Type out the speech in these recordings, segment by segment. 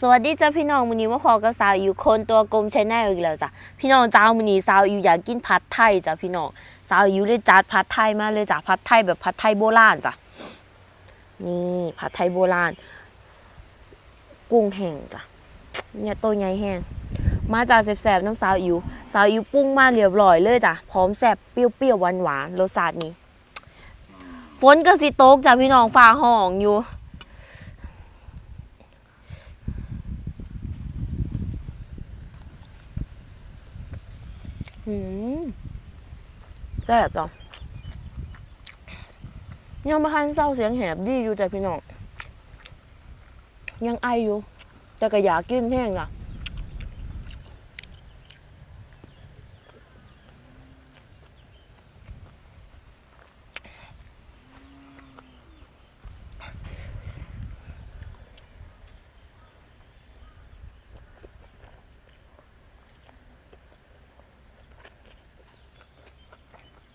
สวัสดีจ้าพี่น้องวันนี้ว่าพอกับสาวอยู่คนตัวกลมชแนลอีกแล้วจ้ะพี่น้องจ้าวันนี้สาวอยู่อยากกินผัดไทยจ้ะพี่น้องสาวอยู่เลยจัดผัดไทยมาเลยจ้ะผัดไทยแบบผัดไทยโบราณจ้ะนี่ผัดไทยโบราณ กุ้งแห้งจ้ะเนี่ยตัวใหญ่แห้งมาจากแสบๆน้ำสาวอิว สาวอิวปรุงมาเรียบร้อยเลยจ้ะพร้อมแสบเปรี้ยวๆหวานๆรสชาตินี้ฝนก็สิตกจ้ะพี่น้องฟ้าห้องอยู่หืมแซ่บจ้ะยังมาคันเศร้าเสียงแหบดีอยู่แต่พี่น้องยังไออยู่แต่ก็อยากกินแห้งอะ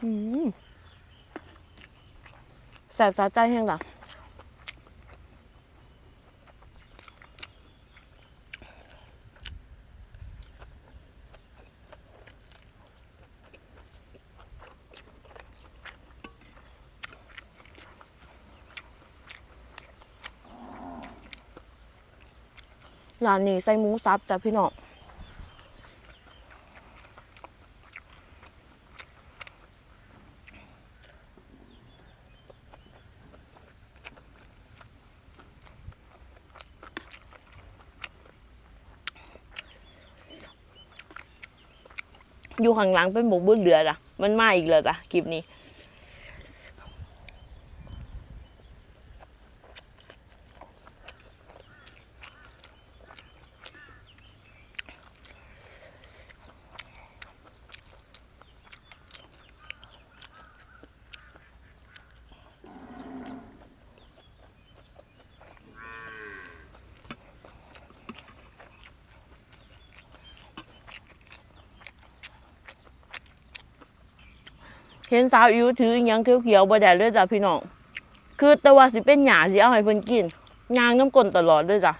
แสบสะใจแห้งจ้ะร้านนี้ใส่หมูสับจ้ะพี่น้อง อยู่ข้างหลังเป็นหมูบุญเดือจ้ะมันมาอีกเลยจ้ะคลิปนี้ เห็นสาวอิวถืออิหยังเขียวๆบ่ได้เลยจ้ะพี่น้อง คือแต่ว่าสิเป็นหยาสิเอาให้เพิ่นกินยางน้ำกลนตลอดเลยจ้ะ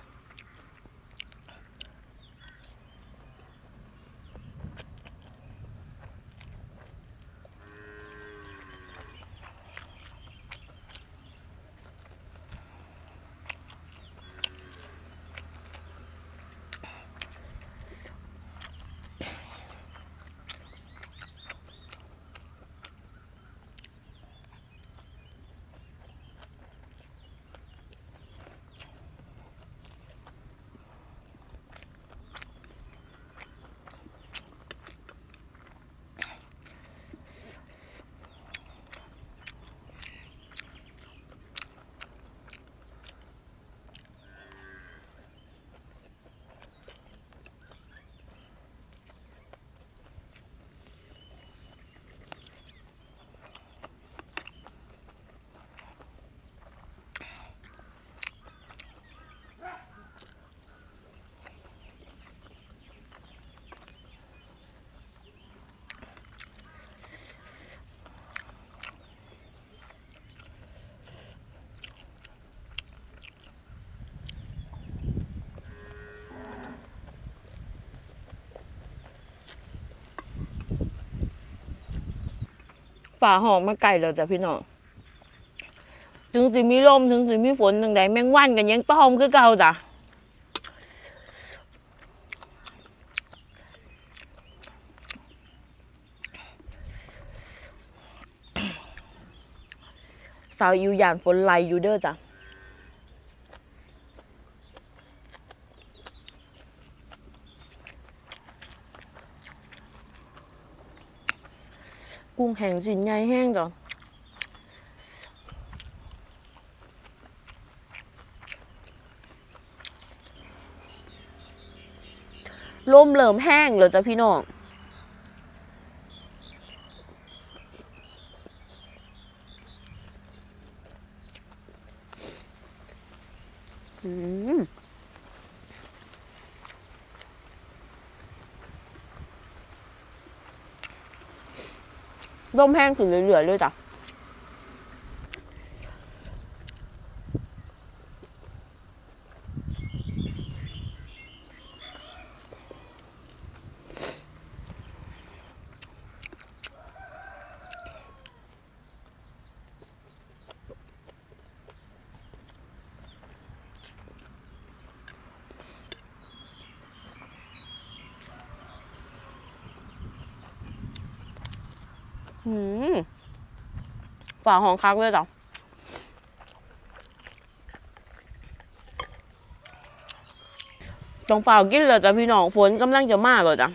ฝ่าห้องมาไกลแล้วจ้ะพี่น้องถึงสิมีลมถึงสิมีฝนจังใดแมงวันกันยังต้อมคือเก่าจ้ะสาวอยู่ยานฝนไหลอยู่เด้อจ้ะ งแห้งสินใหญ่แห้งจ้ะลมเหลิมแห้งเลยจ้ะพี่น้องอืม ร่มแห้งสีเหลือยๆเลยจ้ะ อืมฝาของคักเลยจ้ะต้องฝ่ากินเลยจ้ะพี่น้องฝนกำลังจะมาเลยจ้ะ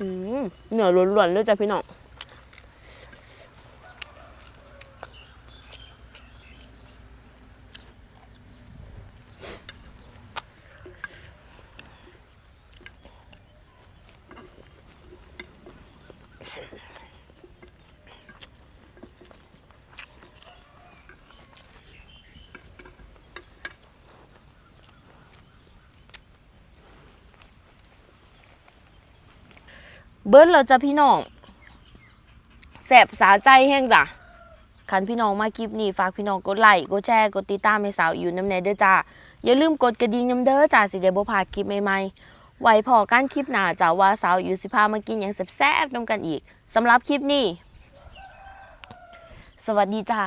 อืมเหนือล้วนๆเลยจ้ะพี่น้อง เบิ้ลเราจะพี่น้องแสบสาใจแห้งจ้ะคันพี่น้องมาคลิปนี้ฝากพี่น้องกดไลค์กดแชร์กดติดตามให้สาวอยู่น้ำแนเด้อจ้าอย่าลืมกดกระดิ่งน้ำเด้อจ้าสิเดี๋ยวบ่พลาดคลิปใหม่ๆไว้พอกันคลิปหน้าจ้าว่าสาวอยู่สิพามากินอย่างแซ่บๆน้ำกันอีกสำหรับคลิปนี้ สวัสดีจ้า